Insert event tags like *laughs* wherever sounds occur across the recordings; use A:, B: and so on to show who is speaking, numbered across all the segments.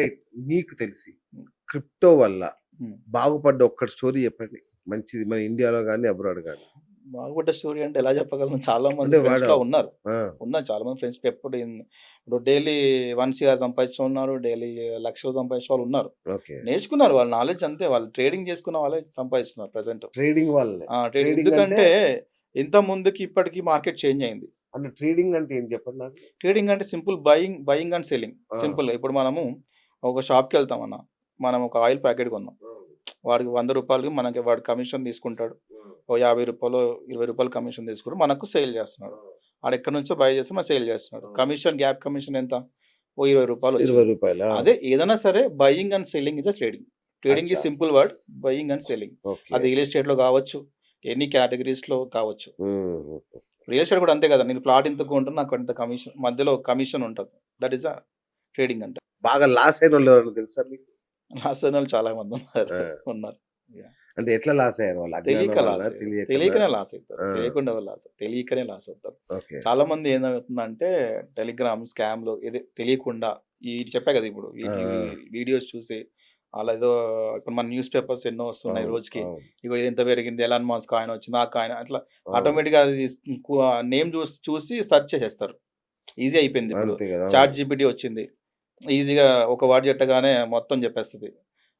A: Right. మీకు తెలిసి crypto వల్ల. బాగుపడ్డ ఒక్కటి స్టోరీ చెప్పండి. మంచిది మన ఇండియాలో కానీ అబ్రాడ్ కానీ
B: బాగుపడ్డ స్టోరీ అంటే ఎలా చెప్పగలను? చాలా మంది ఉన్నారు. ఉన్నారు చాలా మంది ఫ్రెండ్స్ ఎప్పుడు ఇప్పుడు డైలీ వన్ సిఆర్ సంపాదించే ఉన్నారు డైలీ లక్షలు సంపాదించే వాళ్ళు ఉన్నారు.
A: ఓకే.
B: నేర్చుకున్నారు వాళ్ళ నాలెడ్జ్ అంతే. వాళ్ళు ట్రేడింగ్ చేసుకున్న వాళ్ళే సంపాదిస్తున్నారు ప్రెసెంట్
A: ట్రేడింగ్ వల్లనే
B: ట్రేడింగ్ ఎందుకంటే ఇంత ముందుకి ఇప్పటికి మార్కెట్ చేంజ్ అయింది.
A: అంటే ట్రేడింగ్ అంటే ఏం చెప్పండి
B: ట్రేడింగ్ అంటే simple buying buying and selling. Simple ఇప్పుడు మనము ఒక షాప్కి వెళ్తాం అన్న మనం ఒక ఆయిల్ ప్యాకెట్ కొన్నాం. వాడికి వంద రూపాయలకి మనకి వాడు కమిషన్ తీసుకుంటాడు. ఓ యాభై రూపాయలు ఇరవై రూపాయలు కమిషన్ తీసుకుంటాడు మనకు సేల్ చేస్తున్నాడు. వాడు ఎక్కడి నుంచో బై చేస్తే మనం సేల్ చేస్తున్నాడు. కమిషన్ గ్యాప్ కమిషన్ ఎంత? ఓ ఇరవై రూపాయలు.
A: ఇరవై రూపాయలు?
B: అదే ఏదైనా సరే buying and selling is trading trading ఈ. Simple word buying and selling అది రియల్ ఎస్టేట్లో కావచ్చు ఎన్ని కేటగిరీస్లో కావచ్చు. రియల్ ఎస్టేట్ కూడా అంతే కదా నేను ప్లాట్ ఇంత కొంటాను నాకు అంత కమిషన్ మధ్యలో కమిషన్ ఉంటుంది. దట్ ఈస్ అ ట్రేడింగ్ అంటే.
A: బాగా లాస్ అయిన వాళ్ళు తెలుసా మీకు?
B: లాస్ అయిన వాళ్ళు చాలా మంది ఉన్నారు. ఉన్నారు.
A: అంటే ఎట్లా లాస్ అయ్యారు వాళ్ళు?
B: తెలియక లాస్.
A: తెలియకనా?
B: లాస్ అవుతారు. తెలియకుండా లాస్ తెలియకనే లాస్ అవుతారు. చాలా మంది ఏమవుతుందంటే టెలిగ్రామ్ స్కామ్లో ఇది తెలియకుండా ఈ చెప్పా కదా ఇప్పుడు. వీడియోస్ చూసి అలా ఏదో ఇప్పుడు మన న్యూస్ పేపర్స్ ఎన్నో వస్తున్నాయి రోజుకి. ఇగో ఇది ఎంత పెరిగింది? ఎలాన్ మాస్క్ ఆయన వచ్చింది ఆ కాయిన్ అట్లా
A: అవును.
B: ఆటోమేటిక్గా అది నేమ్ చూసి చూసి సెర్చ్ చేసేస్తారు. ఈజీ అయిపోయింది ఇప్పుడు. చాట్ జీపీటీ వచ్చింది. ఈజీగా ఒక వర్డ్ చెప్పగానే మొత్తం చెప్పేస్తుంది.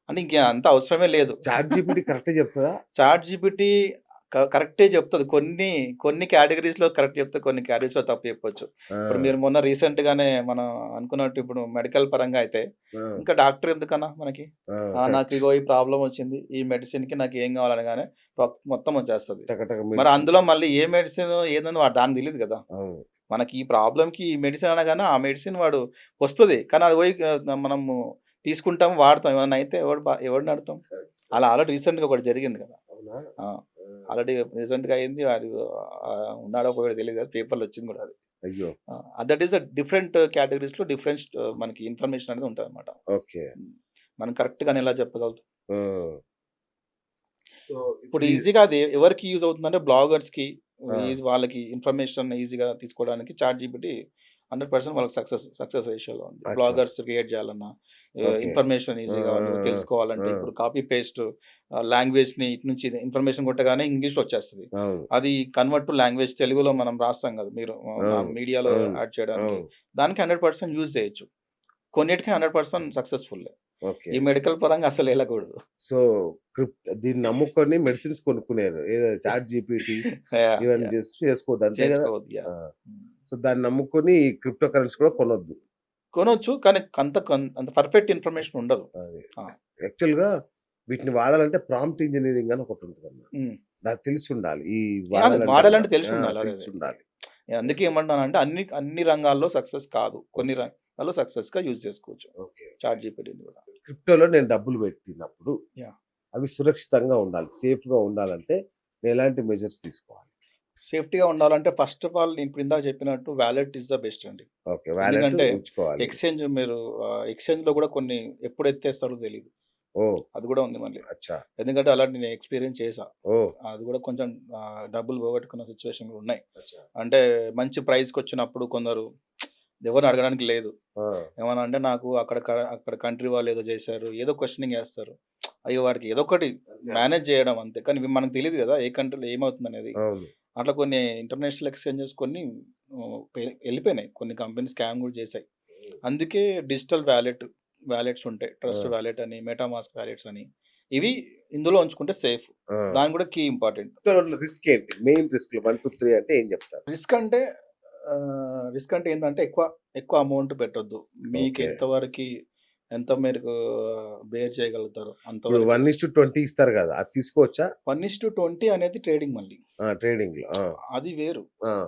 B: అంటే ఇంక అంత అవసరమే లేదు.
A: చాట్ జీపీటీ కరెక్ట్ చెప్తుందా?
B: చాట్ జీపీటీ కరెక్టే చెప్తుంది. కొన్ని కొన్ని కేటగిరీస్లో కరెక్ట్ చెప్తే కొన్ని కేటగిరీస్లో తప్పు చెప్పొచ్చు. ఇప్పుడు మీరు మొన్న రీసెంట్ గానే మనం అనుకున్నట్టు ఇప్పుడు మెడికల్ పరంగా అయితే ఇంకా డాక్టర్ ఎందుకన్నా మనకి? నాకు ఇగో ఈ ప్రాబ్లం వచ్చింది. ఈ మెడిసిన్కి నాకు ఏం కావాలనగానే మొత్తం వచ్చేస్తుంది. మరి. అందులో మళ్ళీ ఏ మెడిసిన్ ఏదని వాడు దానికి తెలియదు కదా. మనకి ఈ ప్రాబ్లంకి ఈ మెడిసిన్ అనగానే ఆ మెడిసిన్ వాడు వస్తుంది. కానీ అది పోయి మనము తీసుకుంటాం వాడతాం. ఏమన్నా అయితే ఎవడు బా- ఎవడిని అడుగుతాం అలా ఆల్రెడీ రీసెంట్గా ఒకటి జరిగింది కదా.
A: అవునా?
B: ఆ,
A: ఆ,
B: ఆల్రెడీ రీసెంట్గా అయింది. అది ఉన్నాడో పోయాడో తెలియదు కదా. పేపర్లో వచ్చింది కూడా అది.
A: అయ్యో.
B: దట్ ఈస్ అ డిఫరెంట్ కేటగిరీస్లో డిఫరెంట్ మనకి ఇన్ఫర్మేషన్ అనేది ఉంటుంది అనమాట
A: ఓకే
B: మనం కరెక్ట్గా ఎలా చెప్పగలుగుతాం.
A: సో
B: ఇప్పుడు ఈజీగా అది ఎవరికి యూజ్ అవుతుందంటే బ్లాగర్స్కి. ఈజీ వాళ్ళకి ఇన్ఫర్మేషన్ ఈజీగా తీసుకోవడానికి చాట్ జీపీటీ హండ్రెడ్ పర్సెంట్ వాళ్ళకి సక్సెస్ సక్సెస్ రేషియోలో ఉంది. బ్లాగర్స్ క్రియేట్ చేయాలన్నా. ఇన్ఫర్మేషన్ ఈజీగా తెలుసుకోవాలంటే. ఇప్పుడు కాపీ పేస్ట్ లాంగ్వేజ్ని ఇటు నుంచి ఇన్ఫర్మేషన్ కొట్టగానే ఇంగ్లీష్ వచ్చేస్తుంది అది కన్వర్ట్ టు లాంగ్వేజ్ తెలుగులో మనం రాస్తాం కదా మీరు. మీడియాలో. యాడ్ చేయడానికి దానికి హండ్రెడ్ పర్సెంట్ యూజ్ చేయొచ్చు కొన్నిటికి హండ్రెడ్ పర్సెంట్ సక్సెస్ఫుల్ ఈ మెడికల్ పరంగా అసలు వెళ్ళకూడదు.
A: సో క్రిప్ట్ దీన్ని నమ్ముకొని మెడిసిన్స్ కొనుక్కునేరు ఏదో చాట్ జీపీటీ *laughs* ఇవన్నీ చేసుకోవద్దు. అంతే. సో దాన్ని నమ్ముకొని క్రిప్టో కరెన్సీ కూడా కొనొద్దు.
B: కొనొచ్చు కానీ అంత అంత పర్ఫెక్ట్ ఇన్ఫర్మేషన్ ఉండదు.
A: అది.
B: ఆ.
A: యాక్చువల్గా వీటిని వాడాలంటే ప్రాంప్ట్ ఇంజనీరింగ్ అని ఒకటి ఉంటుంది. నాకు తెలిసి ఉండాలి ఈ
B: వాడాలంటే తెలిసి ఉండాలి.
A: ఉండాలి
B: అందుకే ఏమంటానంటే అన్ని అన్ని రంగాల్లో సక్సెస్ కాదు. కొన్ని రంగాల్లో సక్సెస్గా యూజ్ చేసుకోవచ్చు.
A: ఓకే.
B: చాట్ జీపీటీని కూడా.
A: క్రిప్టోలో నేను డబ్బులు పెట్టినప్పుడు. అవి సురక్షితంగా ఉండాలి సేఫ్గా ఉండాలంటే నేను ఎలాంటి మెజర్స్ తీసుకోవాలి?
B: సేఫ్టీగా ఉండాలంటే ఫస్ట్ ఆఫ్ ఆల్ నేను ఇప్పుడు ఇందాక చెప్పినట్టు వ్యాలెట్ ఇస్ ద బెస్ట్ అండి.
A: ఓకే వ్యాలెట్
B: ఎందుకంటే
A: ఉంచుకోవాలి.
B: ఎక్స్చేంజ్ మీరు ఎక్స్చేంజ్లో కూడా కొన్ని ఎప్పుడు ఎత్తేస్తారో తెలియదు
A: ఓ.
B: అది కూడా ఉంది మళ్ళీ.
A: అచ్చా.
B: ఎందుకంటే అలాంటి నేను ఎక్స్పీరియన్స్ చేసా
A: ఓ.
B: అది కూడా కొంచెం డబ్బులు పోగొట్టుకున్న సిచ్యువేషన్ ఉన్నాయి. అంటే మంచి ప్రైస్కి వచ్చినప్పుడు కొందరు ఎవరిని అడగడానికి లేదు. ఏమన్నా అంటే నాకు అక్కడ అక్కడ కంట్రీ వాళ్ళు ఏదో చేశారు ఏదో క్వశ్చనింగ్ చేస్తారు. అయ్యో వాడికి ఏదో ఒకటి మేనేజ్ చేయడం అంతే. కానీ మనకు తెలియదు కదా ఏ కంట్రీలో ఏమవుతుంది అనేది అట్లా కొన్ని ఇంటర్నేషనల్ ఎక్స్చేంజెస్ కొన్ని వెళ్ళిపోయినాయి. కొన్ని కంపెనీ స్కామ్ కూడా చేశాయి. అందుకే డిజిటల్ వ్యాలెట్ వ్యాలెట్స్ ఉంటాయి. ట్రస్ట్. వ్యాలెట్ అని మెటామాస్క్ వ్యాలెట్స్ అని. ఇవి ఇందులో ఉంచుకుంటే సేఫ్
A: ఆ.
B: దాని కూడా కీ ఇంపార్టెంట్
A: రిస్క్ ఏంటి? Main risk one two three అంటే ఏం చెప్తారు?
B: రిస్క్ అంటే రిస్క్ అంటే ఏంటంటే ఎక్కువ ఎక్కువ అమౌంట్ పెట్టొద్దు. మీకు. ఎంతవరకు ఎంత మేరకు బేర్ చేయగలుగుతారు? అంతవరకు
A: వన్ ఇస్ టు ట్వంటీ ఇస్తారు కదా అది తీసుకోవచ్చా?
B: వన్ ఇస్ టు ట్వంటీ అనేది ట్రేడింగ్ మళ్ళీ.
A: ట్రేడింగ్
B: అది వేరు.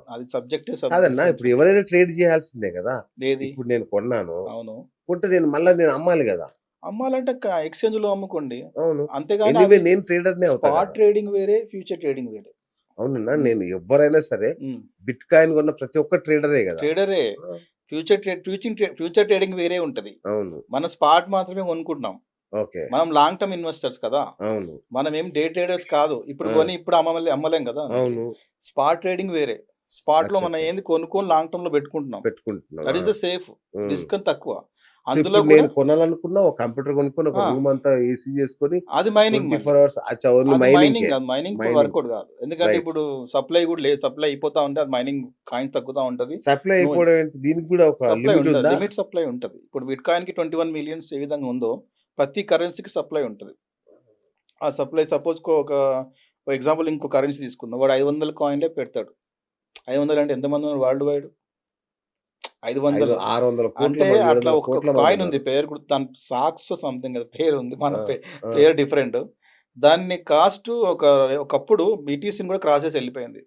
B: అది సబ్జెక్ట్
A: కాదన్నా ఇప్పుడు ఎవరైనా ట్రేడ్ చేయాల్సిందే కదా.
B: ఏది?
A: ఇప్పుడు నేను కొన్నాను.
B: అవును.
A: కొంటే నేను మళ్ళీ నేను అమ్మాలి కదా.
B: అమ్మాలంటే ఎక్స్చేంజ్లో అమ్ముకోండి.
A: అవును.
B: అంతేగాని
A: నేను ట్రేడర్
B: స్పాట్. ట్రేడింగ్ వేరే ఫ్యూచర్ ట్రేడింగ్ వేరే.
A: అవునన్నా నేను ఎవరైనా సరే బిట్ కాయిన్ కొన్న ప్రతి ఒక్క ట్రేడరే కదా.
B: ట్రేడరే. Future trade future future trading వేరే ఉంటది.
A: అవును.
B: మన స్పాట్ మాత్రమే కొనుక్కుంటున్నాం.
A: ఓకే.
B: మనం లాంగ్ టర్మ్ ఇన్వెస్టర్స్ కదా.
A: అవును.
B: మనం ఏం డే ట్రేడర్స్ కాదు. ఇప్పుడు. కొని ఇప్పుడు అమ్మలే అమ్మలేం కదా.
A: అవును.
B: స్పాట్ ట్రేడింగ్ వేరే.
A: స్పాట్లో
B: మనం. ఏంది కొనుక్కొని లాంగ్ టర్మ్లో పెట్టుకుంటున్నాం.
A: పెట్టుకుంటున్నాను
B: that is the safe. Risk తక్కువ. అందులో
A: నేను కొనాలనుకున్నా ఒక కంప్యూటర్ కొనుక్కొని ఒక. రూమ్ అంతా ఏసీ చేసుకొని
B: అది mining
A: four hours mining
B: mining. Workout కాదు. ఎందుకంటే. ఇప్పుడు సప్లై కూడా లేదు. సప్లై అయిపోతా ఉంటే అది మైనింగ్ కాయిన్స్ తగ్గుతా ఉంటది.
A: సప్లై అయిపోవడం? దీనికి కూడా ఒక లిమిట్
B: ఉంటుంది.
A: ఉందా?
B: లిమిట్ సప్లై ఉంటుంది. ఇప్పుడు బిట్ కాయిన్కి ట్వంటీ వన్ మిలియన్స్ ఏ విధంగా ఉందో ప్రతి కరెన్సీకి సప్లై ఉంటుంది. ఆ సప్లై సపోజ్ ఒక ఎగ్జాంపుల్ ఇంకో కరెన్సీ తీసుకుందాం. వాడు ఐదు వందల కాయిన్లే పెడతాడు. ఐదు వందలు అంటే ఎంతమంది వరల్డ్ వైడ్ ఐదు వందలు.
A: ఆరు వందల
B: అంటే అట్లా ఒక కాయిన్. ఉంది పేరు కూడా దాని సాక్స్ సంథింగ్ పేరు ఉంది మన. పేరు డిఫరెంట్ దాన్ని కాస్ట్ ఒక ఒకప్పుడు బీటీసీని కూడా క్రాస్ చేసి వెళ్ళిపోయింది.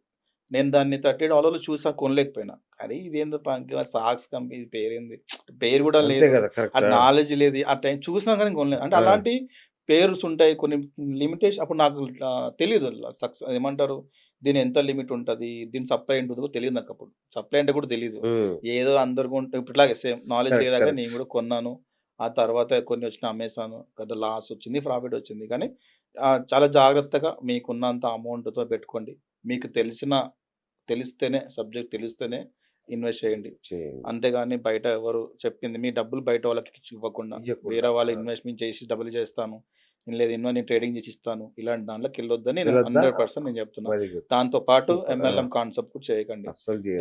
B: నేను దాన్ని థర్టీ డాలర్లు చూసా కొనలేకపోయినా. కానీ ఇదేందో సాక్స్ కంపెనీ పేరేంది? పేరు కూడా లేదు. నాలెడ్జ్ లేదు. ఆ టైం చూసినా కానీ కొనలేదు. అంటే. అలాంటి పేర్స్ ఉంటాయి కొన్ని లిమిటేషన్ అప్పుడు నాకు తెలియదు సక్సెస్ ఏమంటారు? దీని ఎంత లిమిట్ ఉంటుంది? దీని సప్లై ఉంటుందో కూడా తెలియదు నాకు అప్పుడు. సప్లై అంటే కూడా తెలియదు ఏదో అందరు కొంటే ఇప్పుడు ఇట్లాగే సేమ్ నాలెడ్జ్ లేదాక
A: correct.
B: నేను కూడా కొన్నాను. ఆ తర్వాత కొన్ని వచ్చిన అమ్మేశాను కదా లాస్ వచ్చింది ప్రాఫిట్ వచ్చింది. కానీ చాలా జాగ్రత్తగా మీకున్నంత అమౌంట్తో పెట్టుకోండి. మీకు తెలిసిన తెలిస్తేనే సబ్జెక్ట్ తెలిస్తేనే ఇన్వెస్ట్ చేయండి అంతేగాని బయట ఎవరు చెప్పింది మీ డబ్బులు బయట వాళ్ళకి ఇవ్వకుండా. వేరే వాళ్ళ. ఇన్వెస్ట్మెంట్ చేసి డబ్బులు చేస్తాను నేను లేదు ఇన్నో నేను ట్రేడింగ్ చేసి ఇస్తాను ఇలాంటి దాంట్లోకి వెళ్ళొద్దని నేను? హండ్రెడ్ పర్సెంట్ నేను చెప్తున్నాను దాంతో పాటు. ఎంఎల్ఎం కాన్సెప్ట్ కూడా చేయకండి.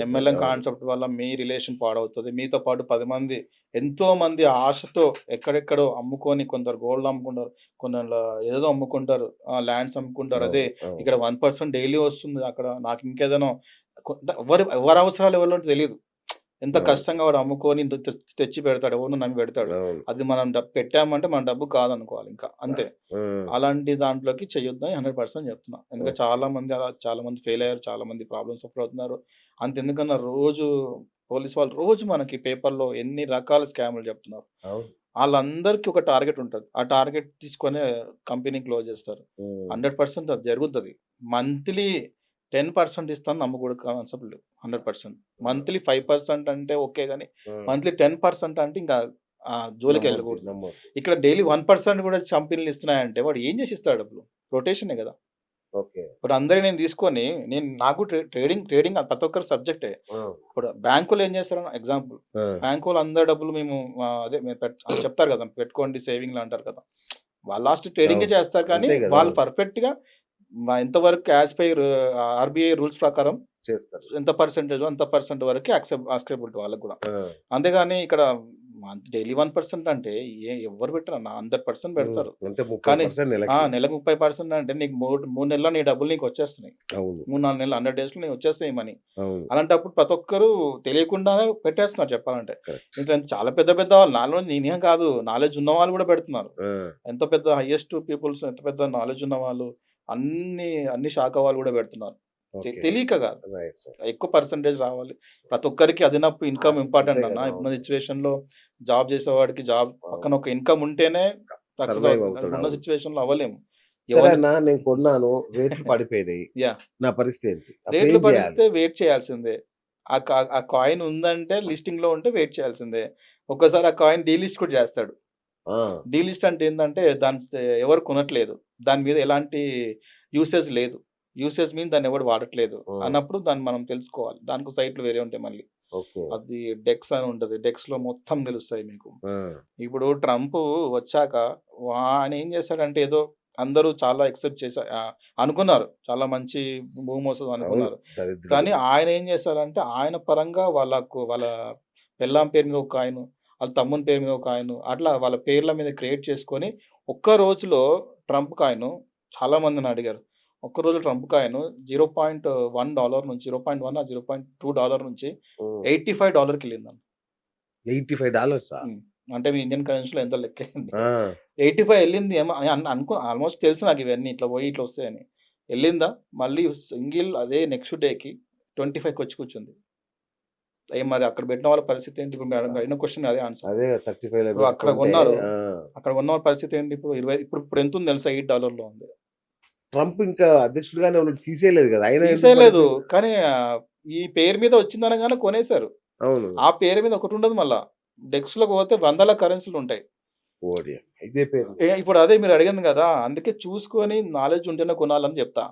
B: ఎంఎల్ఎం. కాన్సెప్ట్ వల్ల మీ రిలేషన్ పాడవుతుంది మీతో పాటు పది మంది ఎంతో మంది ఆశతో ఎక్కడెక్కడో అమ్ముకొని కొందరు గోల్డ్ అమ్ముకుంటారు కొందరు ఏదో అమ్ముకుంటారు ల్యాండ్స్ అమ్ముకుంటారు అదే. ఇక్కడ వన్ పర్సెంట్ డైలీ వస్తుంది అక్కడ నాకు ఇంకేదైనా ఎవరి ఎవరి అవసరాలు ఎవరు తెలియదు ఎంత. కష్టంగా వాడు అమ్ముకొని తెచ్చి పెడతాడు ఎవరు నమ్మి పెడతాడు. అది మనం పెట్టామంటే మన డబ్బు కాదనుకోవాలి ఇంకా అంతే. అలాంటి దాంట్లోకి చేయొద్దని హండ్రెడ్ పర్సెంట్ చెప్తున్నా ఎందుకంటే చాలా మంది అలా చాలా మంది ఫెయిల్ అయ్యారు చాలా మంది ప్రాబ్లమ్స్ సఫర్ అవుతున్నారు అంత ఎందుకన్నా రోజు పోలీస్ వాళ్ళు రోజు మనకి పేపర్లో ఎన్ని రకాల స్కామ్లు చెప్తున్నారు. వాళ్ళందరికీ ఒక టార్గెట్ ఉంటుంది ఆ టార్గెట్ తీసుకొని కంపెనీ క్లోజ్ చేస్తారు. హండ్రెడ్ పర్సెంట్ అది జరుగుతుంది మంత్లీ టెన్ పర్సెంట్ ఇస్తాను నమ్మకూడదు కాన్సెప్ట్ లేవు hundred percent monthly five percent అంటే ఓకే కానీ. మంత్లీ టెన్ పర్సెంట్ అంటే ఇంకా ఆ జోలికి వెళ్ళకూడదు. ఇక్కడ డైలీ వన్ పర్సెంట్ కూడా కంపెనీలు ఇస్తున్నాయంటే వాడు ఏం చేసి ఇస్తాడు డబ్బులు రొటేషనే కదా ఇప్పుడు అందరి నేను తీసుకొని నేను నాకు ట్రే- ట్రేడింగ్ ట్రేడింగ్ ప్రతి ఒక్కరి సబ్జెక్టే. ఇప్పుడు బ్యాంకులు ఏం చేస్తారు ఎగ్జాంపుల్. బ్యాంకు వాళ్ళు అందరి డబ్బులు మేము అదే అని చెప్తారు కదా పెట్టుకోండి సేవింగ్లు అంటారు కదా వాళ్ళు లాస్ట్ ట్రేడింగే. చేస్తారు కానీ. వాళ్ళు పర్ఫెక్ట్గా ఎంతవరకు యాజ్ పై ఆర్బీఐ రూల్స్ ప్రకారం
A: చేస్తారు.
B: ఎంత పర్సెంటేజ్ అంత పర్సెంట్ వరకు యాక్సెప్ట్ వాళ్ళకి కూడా. అంతేగాని ఇక్కడ డైలీ వన్ పర్సెంట్ అంటే ఏ ఎవరు పెట్టరు? అన్న హండ్రెడ్ పర్సెంట్ పెడతారు. కానీ-
A: నెలకి.
B: నెలకు ముప్పై పర్సెంట్ అంటే నీకు మూడు మూడు నెలల్లో నీ డబ్బులు నీకు వచ్చేస్తున్నాయి. మూడు నాలుగు నెలలు హండ్రెడ్ డేస్లో నీకు వచ్చేస్తాయి మనీ. అలాంటప్పుడు ప్రతి ఒక్కరు తెలియకుండానే పెట్టేస్తున్నారు చెప్పాలంటే. ఇంకా చాలా పెద్ద పెద్ద వాళ్ళు నాలో నేనేం కాదు నాలెడ్జ్ ఉన్న వాళ్ళు కూడా పెడుతున్నారు. ఎంత పెద్ద హైయెస్ట్ పీపుల్స్ ఎంత పెద్ద నాలెడ్జ్ ఉన్న వాళ్ళు అన్ని అన్ని శాఖ వాళ్ళు కూడా పెడుతున్నారు. తెలియక కాదు. ఎక్కువ పర్సంటేజ్ రావాలి. ప్రతి ఒక్కరికి అదనపు ఇన్కమ్ ఇంపార్టెంట్ అన్న.
A: కదా,
B: ఇప్పుడున్న సిచ్యువేషన్లో జాబ్ చేసేవాడికి జాబ్ పక్కన ఒక ఇన్కమ్ ఉంటేనే ఉన్న. సిచ్యువేషన్లో అవ్వలేము.
A: నేను కొన్నాను. రేట్లు పడిపోయినాయి. నా పరిస్థితి
B: రేట్లు
A: చేయాలి?
B: వెయిట్ చేయాల్సిందే. ఆ కాయిన్ ఉందంటే లిస్టింగ్లో ఉంటే వెయిట్ చేయాల్సిందే. ఒక్కసారి ఆ కాయిన్ డీలిస్ట్ కూడా చేస్తాడు.
A: ఆ,
B: డీలిస్ట్ అంటే ఏంటంటే దాని ఎవరు కొనట్లేదు. దాని మీద ఎలాంటి యూసేజ్ లేదు. యూసేజ్ మీద దాన్ని ఎవరు వాడట్లేదు. అన్నప్పుడు దాన్ని మనం తెలుసుకోవాలి. దానికి సైట్లు వేరే ఉంటాయి మళ్ళీ. అది డెక్స్ అని ఉంటుంది. డెక్స్లో మొత్తం తెలుస్తాయి మీకు. ఇప్పుడు ట్రంప్ వచ్చాక ఆయన ఏం చేశాడంటే ఏదో అందరూ చాలా ఎక్సెప్ట్ చేశారు అనుకున్నారు. చాలా మంచి భూమి వస్తుంది అనుకున్నారు. కానీ ఆయన ఏం చేశారంటే ఆయన పరంగా వాళ్ళకు వాళ్ళ పెళ్ళాం పేరు మీద ఒక ఆయన వాళ్ళ తమ్ముని పేరు మీద ఒక ఆయన అట్లా వాళ్ళ పేర్ల మీద క్రియేట్ చేసుకొని ఒక్క రోజులో ట్రంప్ కాయిన్ చాలా మందిని అడిగారు. ఒక్క రోజు Trump coin zero point one dollar నుంచి zero point one zero point two dollar నుంచి. ఎయిటీ ఫైవ్ డాలర్కి వెళ్ళింది
A: ఎయిటీ ఫైవ్ డాలర్స్
B: అంటే మీ ఇండియన్ కరెన్సీలో ఎంత లెక్క ఎయిటీ ఫైవ్ వెళ్ళింది ఏమో అని అను- అనుకో ఆల్మోస్ట్ తెలుసు నాకు ఇవన్నీ ఇట్లా పోయి ఇట్లా వస్తాయని. వెళ్ళిందా? మళ్ళీ సింగిల్ అదే నెక్స్ట్ డేకి ట్వంటీ ఫైవ్కి వచ్చి కూర్చుంది. అయ్యి మరి అక్కడ పెట్టిన వాళ్ళ పరిస్థితి ఏంటి? ఇప్పుడు మేడం అడిగిన క్వశ్చన్ అదే ఆన్సర్
A: అదే థర్టీ ఫైవ్
B: ఇప్పుడు అక్కడ కొన్నారు. అక్కడ ఉన్న పరిస్థితి ఏంటి? ఇప్పుడు ఇరవై ఇప్పుడు ఇప్పుడు ఎంత ఉంది తెలుసా? ఎయిట్ డాలర్లో ఉంది.
A: ట్రంప్ ఇంకా అధ్యక్షుడుగానే ఉన్నట్టు తీసేయలేదు కదా. ఆయన
B: తీసేయలేదు? కానీ ఈ పేరు మీద వచ్చిందనగానే కొనేశారు.
A: అవును.
B: ఆ పేరు మీద ఒకటి ఉండదు మళ్ళా. డెక్స్లోకి పోతే వందల కరెన్సీలు ఉంటాయి.
A: ఇదే పేరు.
B: ఇప్పుడు అదే మీరు అడిగింది కదా. అందుకే చూసుకొని నాలెడ్జ్ ఉంటేనే కొనాలని చెప్తా.